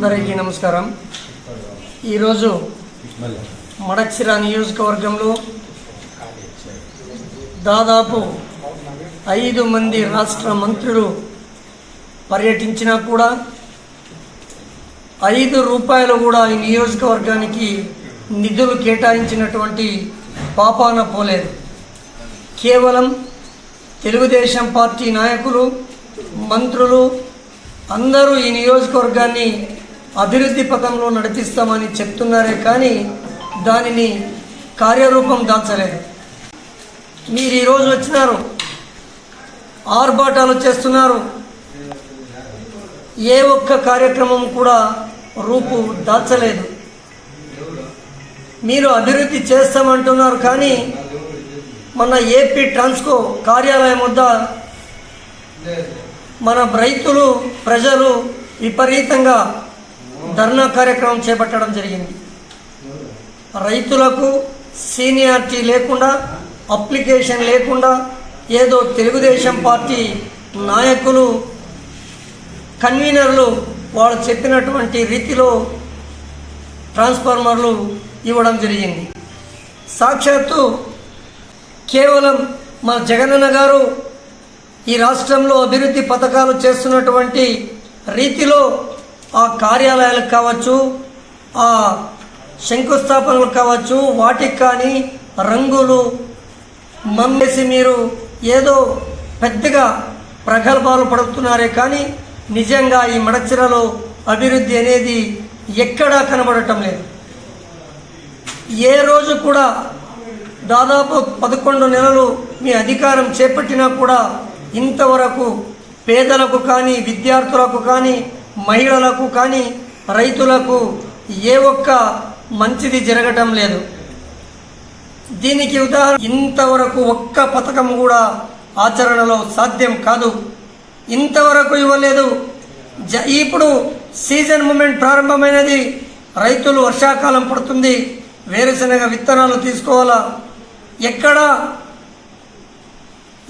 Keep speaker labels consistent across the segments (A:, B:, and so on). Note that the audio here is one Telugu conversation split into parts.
A: అందరికీ నమస్కారం. ఈరోజు మడక్సిరా నియోజకవర్గంలో దాదాపు ఐదు మంది రాష్ట్ర మంత్రులు పర్యటించినా కూడా ఐదు రూపాయలు కూడా ఈ నియోజకవర్గానికి నిధులు కేటాయించినటువంటి పాపాన పోలేదు. కేవలం తెలుగుదేశం పార్టీ నాయకులు మంత్రులు అందరూ ఈ నియోజకవర్గాన్ని అభివృద్ధి పథంలో నడిపిస్తామని చెప్తున్నారే కానీ దానిని కార్యరూపం దాల్చలేదు మీరు ఈరోజు వచ్చినారు. ఆర్భాటాలు చేస్తున్నారు. ఏ ఒక్క కార్యక్రమం కూడా రూపు దాల్చలేదు మీరు అభివృద్ధి చేస్తామంటున్నారు కానీ మన ఏపీ ట్రాన్స్కో కార్యాలయం వద్ద మన రైతులు ప్రజలు విపరీతంగా ధర్నా కార్యక్రమం చేపట్టడం జరిగింది. రైతులకు సీనియారిటీ లేకుండా అప్లికేషన్ లేకుండా ఏదో తెలుగుదేశం పార్టీ నాయకులు కన్వీనర్లు వాళ్ళు చెప్పినటువంటి రీతిలో ట్రాన్స్ఫార్మర్లు ఇవ్వడం జరిగింది. సాక్షాత్తు కేవలం మా జగనన్న గారు ఈ రాష్ట్రంలో అభివృద్ధి పథకాలు చేస్తున్నటువంటి రీతిలో ఆ కార్యాలయాలకు కావచ్చు ఆ శంకుస్థాపనలు కావచ్చు వాటికి కానీ రంగులు మమ్మేసి మీరు ఏదో పెద్దగా ప్రగల్భాలు పడుతున్నారే కానీ నిజంగా ఈ మడచిరలో అభివృద్ధి అనేది ఎక్కడా కనబడటం లేదు. ఏ రోజు కూడా దాదాపు పదకొండు నెలలు మీ అధికారం చేపట్టినా కూడా ఇంతవరకు పేదలకు కానీ విద్యార్థులకు కానీ మహిళలకు కానీ రైతులకు ఏ ఒక్క మంచిది జరగటం లేదు. దీనికి ఉదాహరణ ఇంతవరకు ఒక్క పథకం కూడా ఆచరణలో సాధ్యం కాదు. ఇంతవరకు ఇవ్వలేదు. జ ఇప్పుడు సీజన్ మూమెంట్ ప్రారంభమైనది. రైతులు వర్షాకాలం పడుతుంది. వేరుశనగ విత్తనాలు తీసుకోవాలా? ఎక్కడ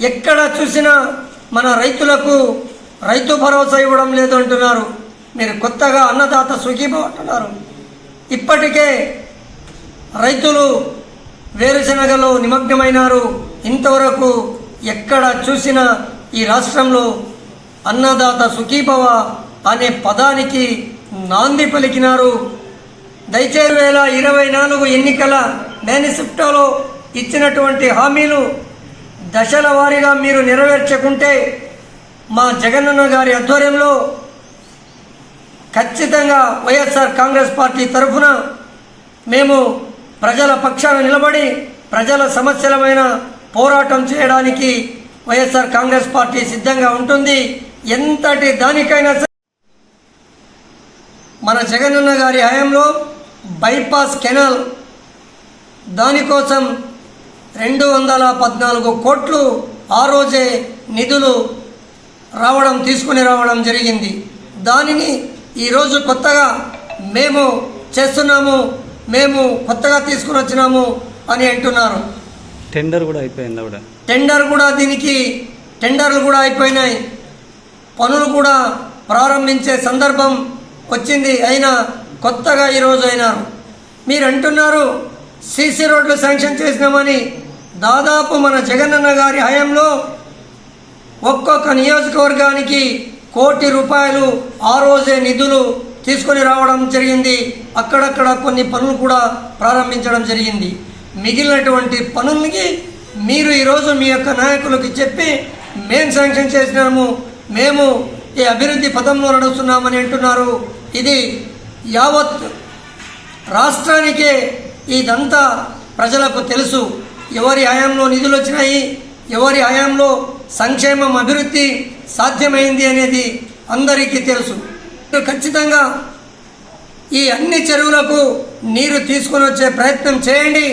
A: ఎక్కడ చూసినా మన రైతులకు రైతు భరోసా ఇవ్వడం లేదు అంటున్నారు. మీరు కొత్తగా అన్నదాత సుఖీభవ అంటున్నారు. ఇప్పటికే రైతులు వేరుశనగలో నిమగ్నమైనారు. ఇంతవరకు ఎక్కడ చూసినా ఈ రాష్ట్రంలో అన్నదాత సుఖీభవ అనే పదానికి నాంది పలికినారు. దయచేరు వేల ఇరవై నాలుగు ఎన్నికల మేనిఫెస్టోలో ఇచ్చినటువంటి హామీలు దశల వారీగా మీరు నెరవేర్చకుంటే మా జగనన్న గారి ఆధ్వర్యంలో ఖచ్చితంగా వైఎస్ఆర్ కాంగ్రెస్ పార్టీ తరఫున మేము ప్రజల పక్షాన నిలబడి ప్రజల సమస్యలమైన పోరాటం చేయడానికి వైఎస్ఆర్ కాంగ్రెస్ పార్టీ సిద్ధంగా ఉంటుంది. ఎంతటి దానికైనా సరే మన జగనన్న గారి హయాంలో బైపాస్ కెనాల్ దానికోసం రెండు వందల పద్నాలుగు కోట్లు ఆ రోజే నిధులు రావడం తీసుకుని రావడం జరిగింది. దానిని ఈరోజు కొత్తగా మేము చేస్తున్నాము మేము కొత్తగా తీసుకుని వచ్చినాము అని అంటున్నారు.
B: టెండర్ కూడా అయిపోయింది ఆవిడ.
A: టెండర్ కూడా దీనికి టెండర్లు కూడా అయిపోయినాయి. పనులు కూడా ప్రారంభించే సందర్భం వచ్చింది అయినా కొత్తగా ఈరోజు అయినారు. మీరు అంటున్నారు సీసీ రోడ్లు శాంక్షన్ చేసినామని దాదాపు మన జగనన్న గారి హయాంలో ఒక్కొక్క నియోజకవర్గానికి కోటి రూపాయలు ఆ రోజే నిధులు తీసుకొని రావడం జరిగింది. అక్కడక్కడ కొన్ని పనులు కూడా ప్రారంభించడం జరిగింది. మిగిలినటువంటి పనులకి మీరు ఈరోజు మీ యొక్క నాయకులకి చెప్పి మేము శాంక్షన్ చేసినాము. మేము ఈ అభివృద్ధి పథంలో నడుస్తున్నామని అంటున్నారు. ఇది యావత్ రాష్ట్రానికే ఇదంతా ప్రజలకు తెలుసు. ఎవరి హయాంలో నిధులు వచ్చినాయి? ఎవరి హయాంలో సంక్షేమం అభివృద్ధి సాధ్యమైంది అనేది అందరికీ తెలుసు. ఖచ్చితంగా ఈ అన్ని చెరువులకు నీరు తీసుకొని వచ్చే ప్రయత్నం చేయండి.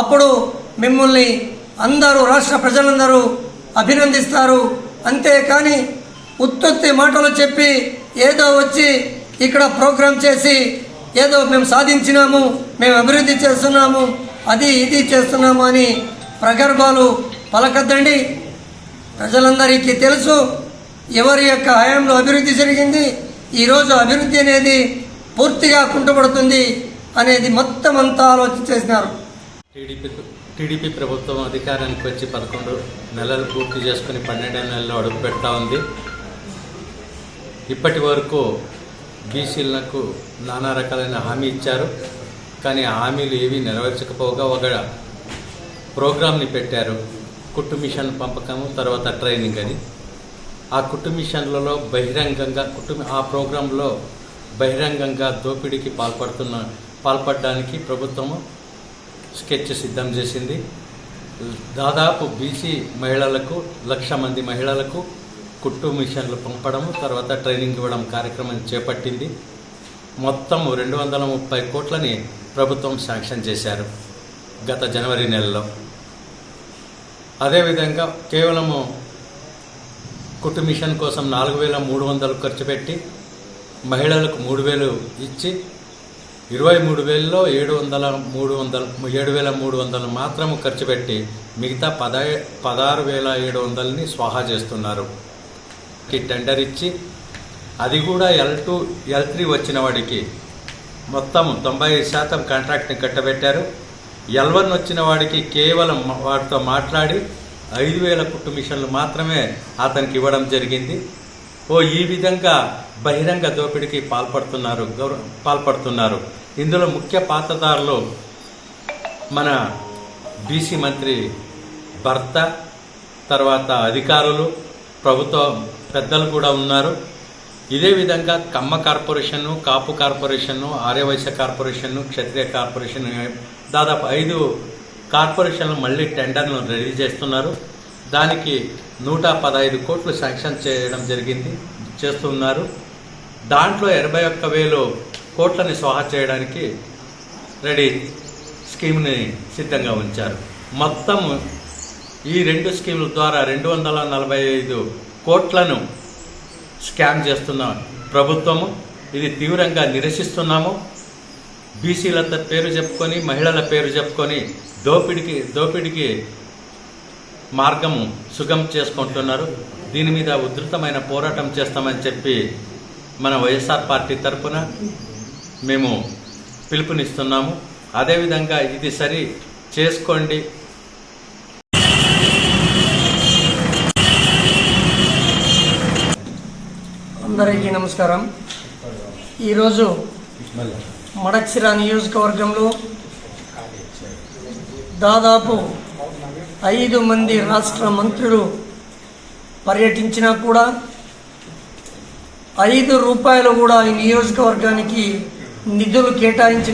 A: అప్పుడు మిమ్మల్ని అందరూ రాష్ట్ర ప్రజలందరూ అభినందిస్తారు. అంతేకాని ఉత్పత్తి మాటలు చెప్పి ఏదో వచ్చి ఇక్కడ ప్రోగ్రాం చేసి ఏదో మేము సాధించినాము మేము అభివృద్ధి చేస్తున్నాము అది ఇది చేస్తున్నాము అని ప్రగర్భాలు పలకద్దండి. ప్రజలందరికీ తెలుసు ఎవరి యొక్క హయాంలో అభివృద్ధి జరిగింది ఈరోజు అభివృద్ధి అనేది పూర్తిగా కుంటుపడుతుంది అనేది మొత్తం అంతా ఆలోచన చేసినారు.
C: టీడీపీ టీడీపీ ప్రభుత్వం అధికారానికి వచ్చి పదకొండు నెలలు పూర్తి చేసుకుని పన్నెండో నెలలో అడుగు పెడతా ఉంది. ఇప్పటి వరకు బీసీలకు నానా రకాలైన హామీ ఇచ్చారు. కానీ హామీలు ఏవి నెరవేర్చకపోగా ఒక ప్రోగ్రామ్ని పెట్టారు. కుట్టు మిషన్ పంపకము తర్వాత ట్రైనింగ్ అని ఆ కుట్టు మిషన్లలో బహిరంగంగా కుట్టు ఆ ప్రోగ్రాంలో బహిరంగంగా దోపిడీకి పాల్పడుతున్న పాల్పడడానికి ప్రభుత్వము స్కెచ్ సిద్ధం చేసింది. దాదాపు బీసీ మహిళలకు లక్ష మంది మహిళలకు కుట్టు మిషన్లు పంపడం తర్వాత ట్రైనింగ్ ఇవ్వడం కార్యక్రమం చేపట్టింది. మొత్తం రెండు వందల ముప్పై కోట్లని ప్రభుత్వం శాంక్షన్ చేశారు గత జనవరి నెలలో. అదేవిధంగా కేవలము కుట్టు మిషన్ కోసం నాలుగు వేల మూడు వందలు ఖర్చు పెట్టి మహిళలకు మూడు వేలు ఇచ్చి ఇరవై మూడు వేలలో ఏడు వందల మూడు వందల ఏడు వేల మూడు వందలు మాత్రము ఖర్చు పెట్టి మిగతా పద పదహారు వేల ఏడు వందలని స్వాహా చేస్తున్నారు. కి టెండర్ ఇచ్చి అది కూడా ఎల్ టూ ఎల్ త్రీ వచ్చిన వాడికి మొత్తం తొంభై శాతం కాంట్రాక్ట్ని కట్టబెట్టారు. ఎల్వన్ వచ్చిన వాడికి కేవలం వాడితో మాట్లాడి ఐదు వేల కుట్టు మిషన్లు మాత్రమే అతనికి ఇవ్వడం జరిగింది. ఓ ఈ విధంగా బహిరంగ దోపిడీకి పాల్పడుతున్నారు గౌరవ పాల్పడుతున్నారు. ఇందులో ముఖ్య పాత్రదారులు మన బీసీ మంత్రి భర్త తర్వాత అధికారులు ప్రభుత్వ పెద్దలు కూడా ఉన్నారు. ఇదే విధంగా కమ్మ కార్పొరేషన్ను కాపు కార్పొరేషన్ను ఆర్యవైశ్య కార్పొరేషన్ను క్షత్రియ కార్పొరేషన్ దాదాపు ఐదు కార్పొరేషన్లు మళ్ళీ టెండర్ను రెడీ చేస్తున్నారు. దానికి నూట పదహైదు కోట్లు శాంక్షన్ చేయడం జరిగింది చేస్తున్నారు దాంట్లో ఎనభై ఒక్క వేలు కోట్లని స్వాహా చేయడానికి రెడీ స్కీమ్ని సిద్ధంగా ఉంచారు. మొత్తం ఈ రెండు స్కీముల ద్వారా రెండు వందల నలభై ఐదు కోట్లను స్కామ్ చేస్తున్న ప్రభుత్వము. ఇది తీవ్రంగా నిరసిస్తున్నాము. బీసీల పేరు చెప్పుకొని మహిళల పేరు చెప్పుకొని దోపిడికి దోపిడికి మార్గం సుగం చేసుకుంటున్నారు. దీని మీద ఉధృతమైన పోరాటం చేస్తామని చెప్పి మన వైఎస్ఆర్ పార్టీ తరఫున మేము పిలుపునిస్తున్నాము. అదేవిధంగా ఇది సరి చేసుకోండి.
A: అందరికీ నమస్కారం. ఈరోజు మడక్సిరా నియోజకవర్గంలో దాదాపు ఐదు మంది రాష్ట్ర మంత్రులు పర్యటించినా కూడా ఐదు రూపాయలు కూడా ఈ నియోజకవర్గానికి నిధులు కేటాయించి